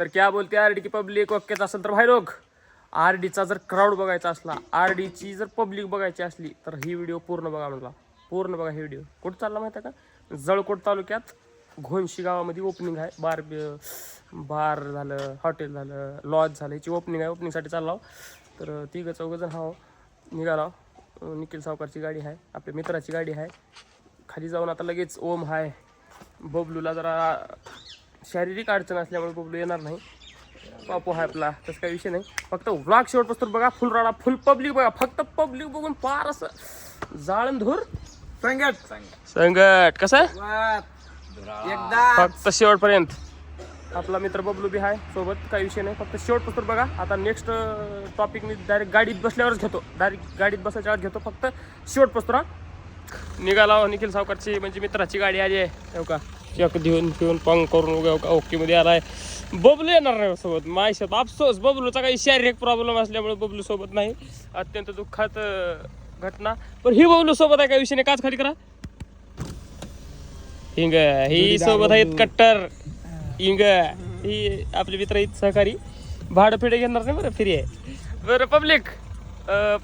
तर क्या बोलते आर डी की पब्लिक ओकेच असेल तर भाई रोग आर डीचा जर क्राऊड बघायचा असला आर डीची जर पब्लिक बघायची असली तर ही व्हिडिओ पूर्ण बघा म्हणला. पूर्ण बघा ही व्हिडिओ कुठं चालला माहिती आहे का? जळकोट तालुक्यात घोणशी गावामध्ये ओपनिंग आहे. बार बार झालं हॉटेल झालं लॉज झालं याची ओपनिंग आहे. ओपनिंगसाठी चाललो हो. तर तिघं चौघंजण हा हो. निघाला हो. निखिल सावकारची गाडी आहे. आपल्या मित्राची गाडी आहे. खाली जाऊन आता लगेच ओम हाय. बबलूला जरा शारीरिक अडचण असल्यामुळे बबलू येणार नाही. पापू हाय आपला. तसं काही विषय नाही. फक्त व्लॉग शेवटपासून बघा. फुल राडा फुल पब्लिक बघा. फक्त पब्लिक बघून पार असं जाळण धूर संगत संगट. कसं एकदा. फक्त शेवटपर्यंत. आपला मित्र बबलू बी आहे सोबत. काही विषय नाही. फक्त शेवटपासून बघा. आता नेक्स्ट टॉपिक मी डायरेक्ट गाडीत बसल्यावरच घेतो. डायरेक्ट गाडीत बसायच्या घेतो. फक्त शेवटपासून हा. निघाला हो, निखिल सावकारची म्हणजे मित्राची गाडी आली आहे. हो का? चक देऊन घेऊन पंग करून उगा का ओके मध्ये आलाय. बबलू येणार नाही सोबत. मायशात अफसोस बबलूचा काही शारीरिक प्रॉब्लेम असल्यामुळे बबलू सोबत नाही. अत्यंत दुःखात घटना. पण ही बबलू सोबत आहे काही विषय नाही काच खाली करा. हिंग ही सोबत आहेत कट्टर. हिंग ही आपले मित्र आहेत सहकारी. भाडं फिडे घेणार नाही बरं फ्री आहे. बरं पब्लिक.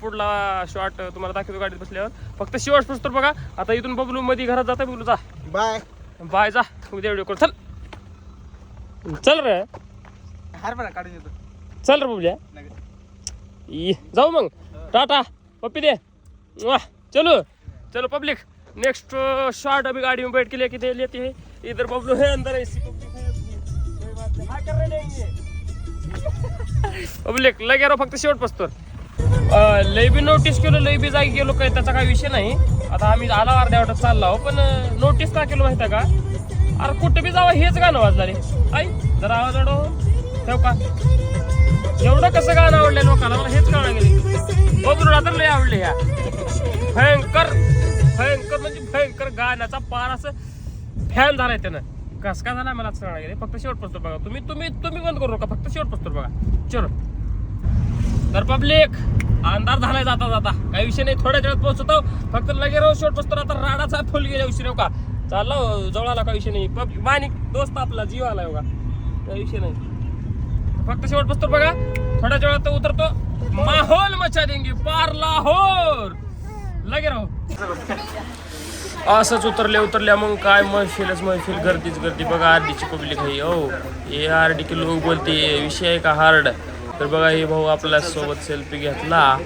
पुढला शॉट तुम्हाला दाखवतो गाडीत बसल्यावर. फक्त शेवट पुस्तक बघा. आता इथून बबलू मध्ये घरात जाता बबलू जा. बाय. बाय जा. उद्या व्हिडिओ करू चल. चल रे. हरभरा काढून येतो चल रे बबल्या ई, जाऊ मग. टाटा. पप्पी दे. वाह. चलो. चलो पब्लिक नेक्स्ट शॉट अभी गाड़ी में बैठ के लेके लेते हैं इधर बबलू है अंदर ऐसी पब्लिक है. हाँ, रहे लगे राव फक्त शेवट पस्तोर लय बी नोटीस केलो लय बी जागी गेलो काय त्याचा काही विषय नाही. आता आम्ही आला अर्ध्या वाटत चालला हो पण नोटीस का केलो माहिती आहे का? अरे कुठे बी जावं हेच गाणं वाजलं रे आई जरा आवाज अडव ठेव का? एवढं कसं गाणं आवडलं लोकांना? मला हेच कळलं गेले बबलूला तर लय आवडले ह्या भयंकर भयंकर म्हणजे भयंकर गाण्याचा पार असं फॅन झालाय त्यानं. कस का झाला मला कळलं गेले फक्त शेवट पस्तोर बघा. तुम्ही तुम्ही तुम्ही बंद करू नका. फक्त शेवट पस्तोर बघा. चलो. तर पब्लिक अंधार झालाय जाता जाता. काही विषय नाही थोड्या वेळात पोहोचतो. फक्त लगे राहू शेवट आता राडाचा फुल गेल्या उशीर हो का? चालला हो, जवळ आला काही विषय नाही. पब्लिक मानिक दोस्त आपला जीव आला हो का? काही विषय नाही. फक्त शेवट पोचतो बघा. थोड्या वेळात उतरतो. माहोल मचा देंगे पार लाहोर. लगे राहो. असंच उतरले उतरल्या मग काय महफिलच महफिल गर्दीच गर्दी. बघा आरडीची पब्लिक आहे हो. हे आरडी के लोक बोलते विषय आहे का हार्ड तर बघा हे भाऊ आपल्यासोबत सेल्फी घेतला.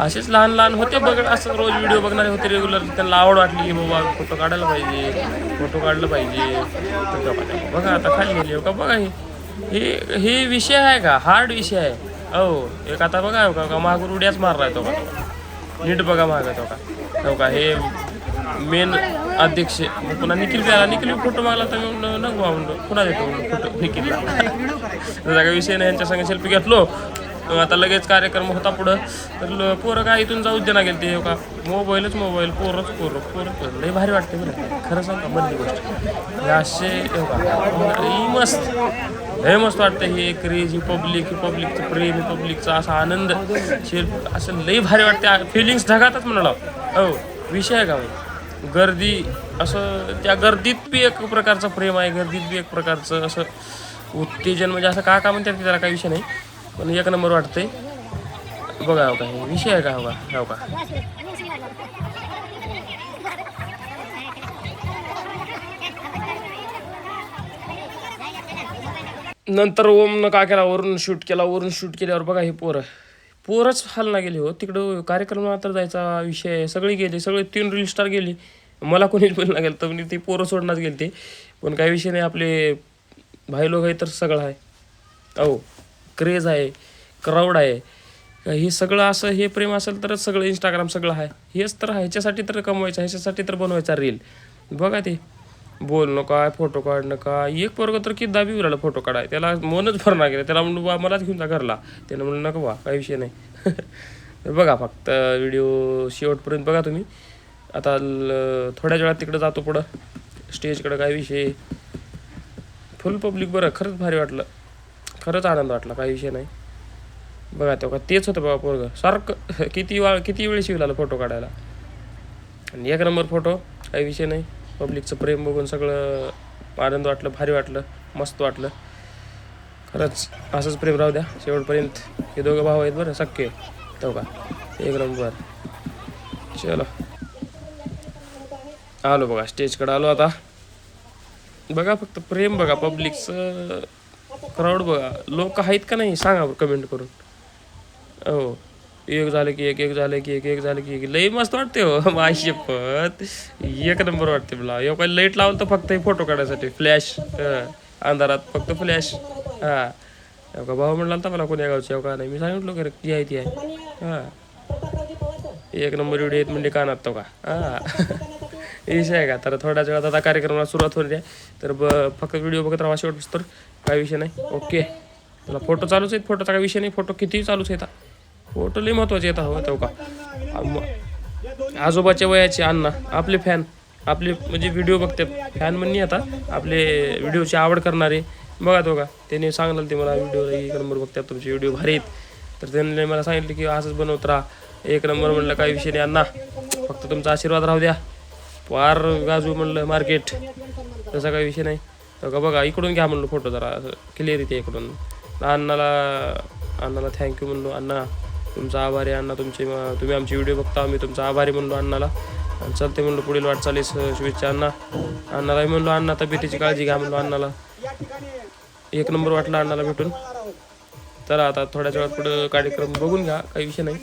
असेच लहान लहान होते बघ असं रोज व्हिडिओ बघणारे होते रेग्युलर त्यांना आवड वाटली की बाबा फोटो काढायला पाहिजे फोटो काढलं पाहिजे. बघा आता खाली गेली हो का? बघा हे हे हे विषय आहे का? हार्ड विषय आहे. हो एक आता बघा हो का मागून उड्याच मारलाय तो का नीट बघा मागा तो का. हो का हे मेन अध्यक्ष. मग पुन्हा निखिल प्याला निखिल फोटो मागला तर मी म्हणलं नको म्हणलं पुन्हा देतो म्हणलं फोटो? निखिलला. त्याचा विषय नाही यांच्या संग सेल्फी घेतलो. मग आता लगेच कार्यक्रम होता पुढं. तर पोरं काय इथून जाऊच देना गेले ते हो का? मोबाईलच मोबाईल पोरच पोरं. पोरं लई लय भारी वाटते बरं. खरं सांग का मधली गोष्ट. असे हो ही मस्त. लय मस्त वाटतं ही क्रेज ही पब्लिक ही पब्लिकचं प्रेम ही पब्लिकचा असा आनंद. असं लय भारी वाटते फिलिंग्स ढगातच म्हणाला हो विषय आहे का हो? गर्दी असं त्या गर्दीत बी एक प्रकारचं प्रेम आहे गर्दीत बी एक प्रकारचं असं उत्तेजन म्हणजे असं का का म्हणतात की त्याला काही विषय नाही पण एक नंबर वाटतंय. बघा हो का हे विषय आहे का हो का? हो का? नंतर ओमनं का केला वरून शूट केला वरून शूट केल्यावर बघा हे पोरं. पोरच हाल ना गेले हो. तिकडं कार्यक्रम तर जायचा विषय सगळी गेली सगळे तीन रील स्टार गेले. मला कोणीच बोलला गेलं तर म्हणजे ते पोरं सोडण्यात गेले ते पण काही विषय नाही आपले भाई लोक आहे तर सगळं आहे. अहो क्रेज आहे क्राऊड आहे. हे सगळं असं हे प्रेम असेल तरच सगळं इंस्टाग्राम सगळं आहे. हेच तर आहे. ह्याच्यासाठी तर कमवायचं ह्याच्यासाठी तर बनवायचा रील बघा ते. बोलणं काय फोटो काढणं काय एक पोरग तर किती दाबी राहिला फोटो काढाय. त्याला मनच भरणार गेलं त्याला म्हणून बा मलाच घेऊन जा घरला. त्यानं म्हणलं नको बा काही विषय नाही. तर बघा फक्त व्हिडिओ शेवटपर्यंत बघा तुम्ही. आता थोड्याच थोड्या वेळात तिकडं जातो पुढं. स्टेजकडं काय विषय? फुल पब्लिक बरं खरंच भारी वाटलं. खरंच आनंद वाटला काही विषय नाही. बघा तेव्हा तेच होतं बघा पोरग. सारखं किती वा किती वेळ शिवला फोटो काढायला. आणि एक नंबर फोटो काही विषय नाही. पब्लिकचं प्रेम बघून सगळं आनंद वाटलं भारी वाटलं मस्त वाटलं. खरंच असंच प्रेम राहू द्या. शेवटपर्यंत हे दोघं भाऊ आहेत बरं सक्के. तो का? एक नंबर. चलो. आलो बघा स्टेजकडे आलो आता. बघा फक्त प्रेम बघा पब्लिकचं क्राऊड बघा. लोक आहेत का नाही सांगा कमेंट करून. हो. एक झालं की एक एक झालं की एक एक झालं की एक. लई मस्त वाटते हो माझी पत. एक नंबर वाटते मला. एव काही लाइट लावलं तर फक्त हे फोटो काढायसाठी. फ्लॅश. अंधारात फक्त फ्लॅश. हां. हो का भाऊ म्हणला तर मला कोण्या गावचे? हो का नाही? मी सांगितलं की ती आहे ती आहे. हां. एक नंबर व्हिडिओ येत म्हणजे कानात तो का? हां. विषय आहे का? तर थोड्याच वेळात आता कार्यक्रमाला सुरुवात होणार आहे तर ब फक्त व्हिडिओ बघत राहा शेवट तर काय विषय नाही. ओके. तुला फोटो चालूच आहेत. फोटोचा काय विषय नाही. फोटो कितीही चालूच आहेत. फोटो लई महत्त्वाचे येतात हो तो का? आजोबाच्या वयाचे अण्णा आपले फॅन आपले म्हणजे व्हिडिओ बघतात फॅन म्हणणे आता आपले व्हिडिओची आवड करणारे. बघा तो का? त्यांनी सांगलं ते मला व्हिडिओ एक नंबर बघतात तुमचे व्हिडिओ भारी आहेत. तर त्यांनी मला सांगितलं की असंच बनवत राहा. एक नंबर म्हणलं काही विषय नाही अण्णा. फक्त तुमचा आशीर्वाद राहू द्या. पार गाजू म्हणलं मार्केट. तसा काही विषय नाही. तर का बघा इकडून घ्या म्हणलं फोटो जरा क्लिअर येते इकडून. अण्णाला अण्णाला थँक्यू म्हणलो अण्णा तुमचा आभारी अण्णा तुमचे तुम्ही आमचे व्हिडिओ बघता आम्ही तुमचा आभारी म्हणलो अण्णाला. आणि चलते म्हणलो पुढील वाटचालीस शुभेच्छा अण्णा. अण्णालाही म्हणलो अण्णा तब्येतीची काळजी घ्या म्हणलो अण्णाला. एक नंबर वाटला अण्णाला भेटून. चला आता थोड्याच वेळात पुढं कार्यक्रम बघून घ्या काही विषय नाही.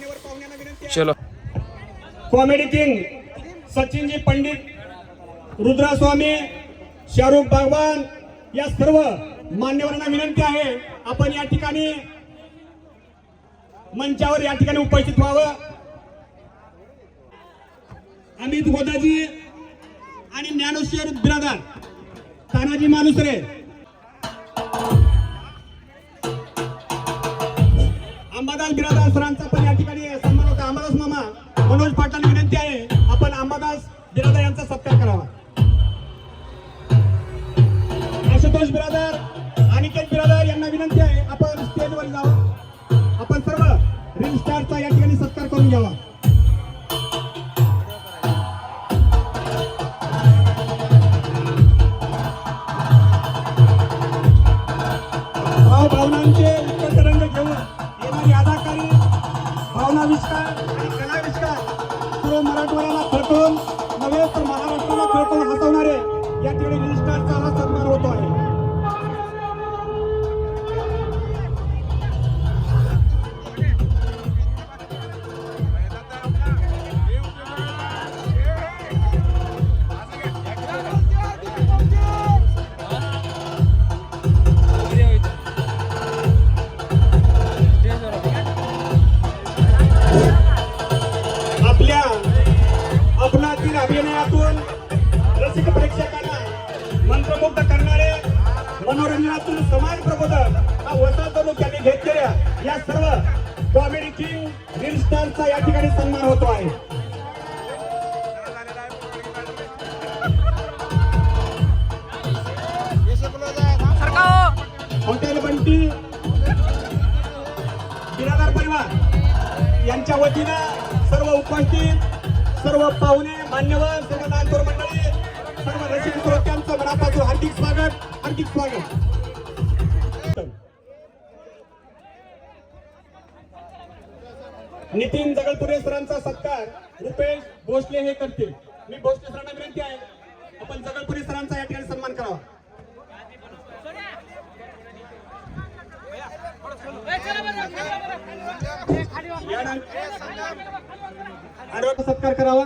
चलो. कॉमेडी किंग सचिनजी पंडित रुद्रास्वामी शाहरुख बागवान या सर्व मान्यवरांना विनंती आहे आपण या ठिकाणी मंचावर या ठिकाणी उपस्थित व्हावं. अमित गोदाजी आणि ज्ञानेश्वर बिरादार तानाजी मानुसरे. अंबादास बिरादार सरांचा पण या ठिकाणी सन्मान होता. अंबादास मामा मनोज पाटलांना विनंती आहे आपण अंबादास बिरादार यांचा सत्कार करावा. आशुतोष बिरादार अनिकेत बिरादार यांना विनंती आहे आपण स्टेजवर जावं रील स्टारचा या ठिकाणी सत्कार करून घ्यावा. मनोरंजनातून समाज प्रबोधक हा वसा तालुक्याने घेतलेल्या या सर्व कॉमेडी किंग रील स्टारचा या ठिकाणी सन्मान होतो आहे. हॉटेल बंटी बिरादार परिवार यांच्या वतीनं सर्व उपस्थित सर्व पाहुणे मान्यवर सर्व नागपूर मंडळी सर्व रसिक बाजू हार्दिक स्वागत हार्दिक स्वागत. नितीन जगलपुरे सरांचा सत्कार रुपेश भोसले हे करतील. मी भोसले सरांना विनंती आहे आपण जगलपुरे सरांचा या ठिकाणी सन्मान करावा. या सत्कार करावा?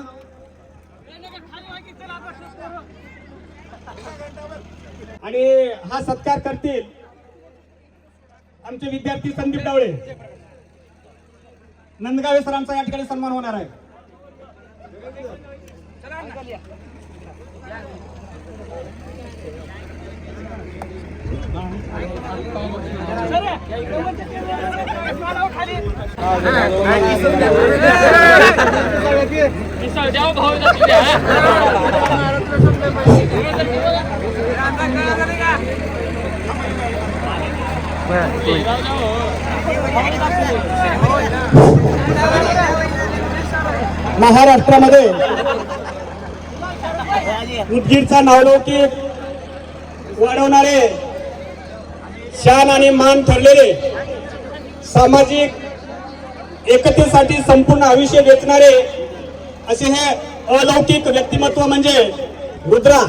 आणि हा सत्कार करतील आमचे विद्यार्थी संदीप डावळे. नंदगावे सरांचा या ठिकाणी सन्मान होणार आहे. महाराष्ट्रामध्ये उदगीरचा नावलौकिक वाढवणारे शान आणि मान ठरलेले सामाजिक एकतेसाठी संपूर्ण आयुष्य वेचणारे असे हे अलौकिक व्यक्तिमत्व म्हणजे रुद्रा.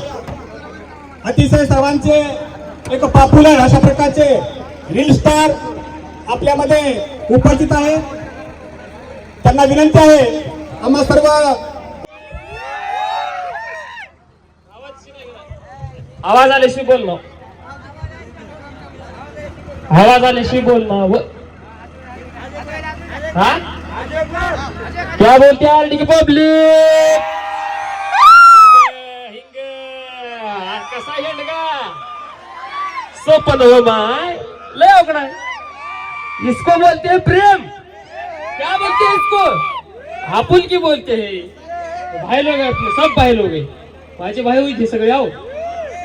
अतिशय सर्वांचे एक पॉप्युलर अशा प्रकारचे रील स्टार आपल्यामध्ये उपस्थित आहे. त्यांना विनंती आहे आम्हा सर्व आवाज आल्याशी बोल आवाज आल्याशी बोल हा? क्या बोलते आरडी की पब्लिक? कसा हिंड का सोपन हो माय. लय अवघड आहे. इसको बोलते हैं प्रेम। क्या बोलते हैं इसको? आपुल की बोलते हैं। भाई लोग आपले सब भाई लोग माझे भाई होईल सगळे आहो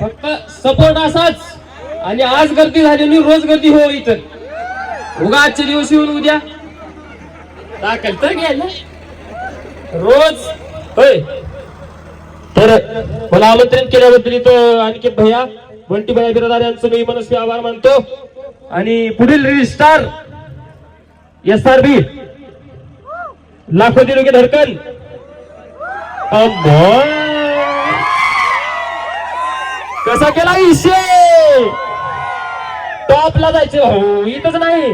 फक्त सपोर्ट असाच. आणि आज गर्दी झाली रोज गर्दी हो इथं. उगा आजचे दिवस येऊन उद्या. दाखल तर घ्यायला रोज. होय. तर मला आमंत्रण केल्याबद्दल इथं अनिकेत भैया बंटी भैया बिरादार यांचं मी मनस्वी आभार मानतो. आणि पुढील रजिस्टार एस आर बी लाखो दिनों धडकन. कसा केला इशे टॉपला जायचे. हो इथंच नाही.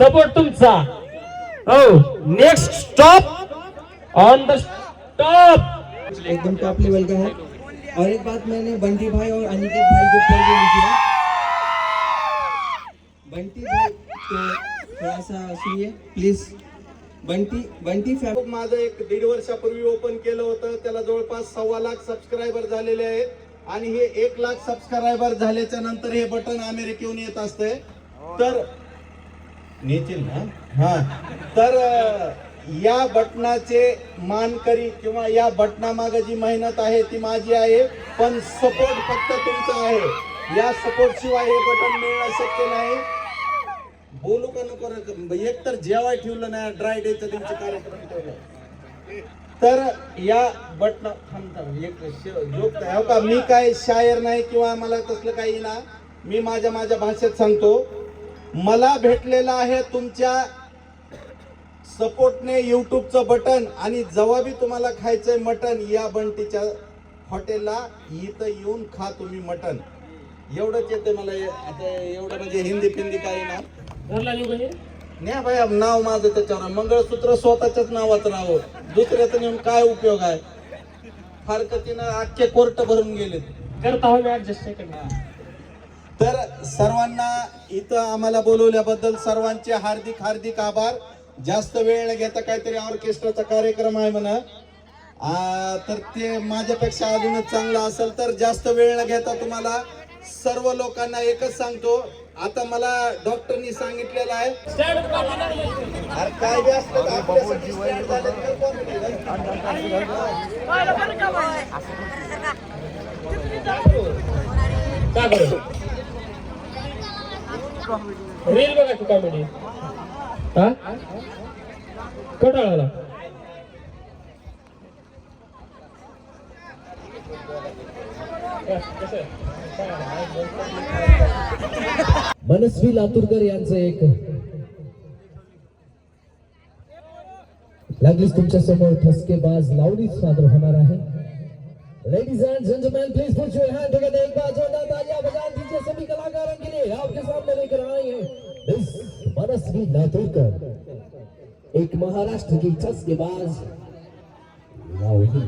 सपोर्ट तुमचा. हो next stop on the stop एकदम टॉप लेवल का है. और एक बात मैंने बंटी भाई और अनिकेत भाई को फोन के लिखी है। बंटी भाई तो थोड़ा सा सुनिए प्लीज बंटी बंटी फैमिली माझं एक दीड वर्षापूर्वी ओपन केलं होतं. त्याला जवळपास सव्वा लाख सबस्क्रायबर झालेले आहेत. आणि हे एक लाख सबस्क्रायबर झाल्याच्यानंतर हे बटन अमेरिकेहून येत असतंय. तर नेतील ना? हा. तर या बटनाचे मानकरी किंवा या बटनामागं जी मेहनत आहे ती माझी आहे. पण सपोर्ट फक्त तुमचा आहे. या सपोर्ट शिवाय हे बटन मिळणं शक्य नाही. बोलू का नको? एक तर जेवाय ठेवलं नाही ड्राय डेचा त्यांचे कार्यक्रम ठेवले. तर या बटन एक जोक हो का? मी काय शायर नाही किंवा मला तसलं काही ना मी माझ्या माझ्या भाषेत सांगतो. मला भेटलेलं आहे तुमच्या सपोर्टने युट्यूबचं बटन आणि जेव्हा बी तुम्हाला खायचंय मटन या बंटीच्या हॉटेलला इथं येऊन खा तुम्ही मटन. एवढंच येते मला. आता एवढं म्हणजे हिंदी फिंदी काही ना. घरला हे? नाही बाई नाव माझं त्याच्यावर. मंगळसूत्र स्वतःच्याच नावाचं नाव दुसऱ्याचं नेऊन काय उपयोग आहे? फारकतीनं अख्खे कोर्ट भरून गेलेत. करता हो मी ऍडजस्ट तर सर्वांना इथं आम्हाला बोलवल्याबद्दल सर्वांचे हार्दिक हार्दिक आभार. जास्त वेळ न घेता काहीतरी ऑर्केस्ट्राचा कार्यक्रम आहे म्हणा. आ, तर ते माझ्यापेक्षा अजूनच चांगलं असेल तर जास्त वेळ न घेता तुम्हाला सर्व लोकांना एकच सांगतो आता मला डॉक्टरनी सांगितलेलं आहे. अरे काय बी असलं तर आपल्यासाठी stand झालं तर कोण का बरं रील बघा तू कॉमेडी हा? कटाळाला. मनस्वी लातूरकर यांचं एक लागलीच तुमच्यासमोर ठसकेबाज लावणीच सादर होणार आहे. Ladies and gentleman please put your hand together एक बार जोरदार तालियां बजाएं दीजिए सभी कलाकारों के लिए आपके सामने लेकर आए हैं इस मनस्वी लातूरकर. एक महाराष्ट्र की ठसकेबाज लावणी.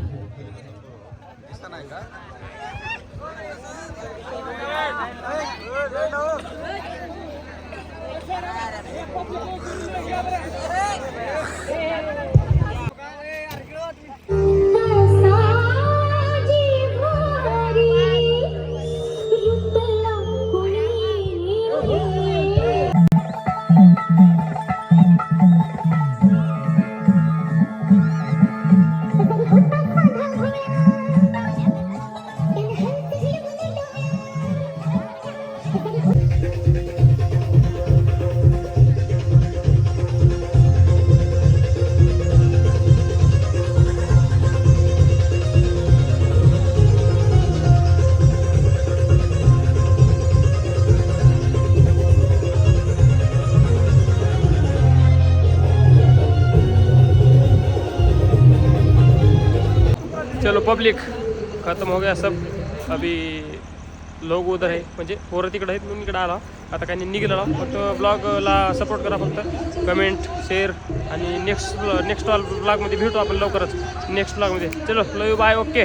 चलो पब्लिक खत्म हो गया सब। अभी लोग उधर आहे म्हणजे पोरं तिकडे आहेत म्हणून इकडे आला. आता काही नाही निघाला फक्त ब्लॉगला सपोर्ट करा फक्त. कमेंट शेअर आणि नेक्स्ट नेक्स्ट ब्लॉगमध्ये भेटू आपण लवकरच. नेक्स्ट ब्लॉगमध्ये चलो लव यू बाय ओके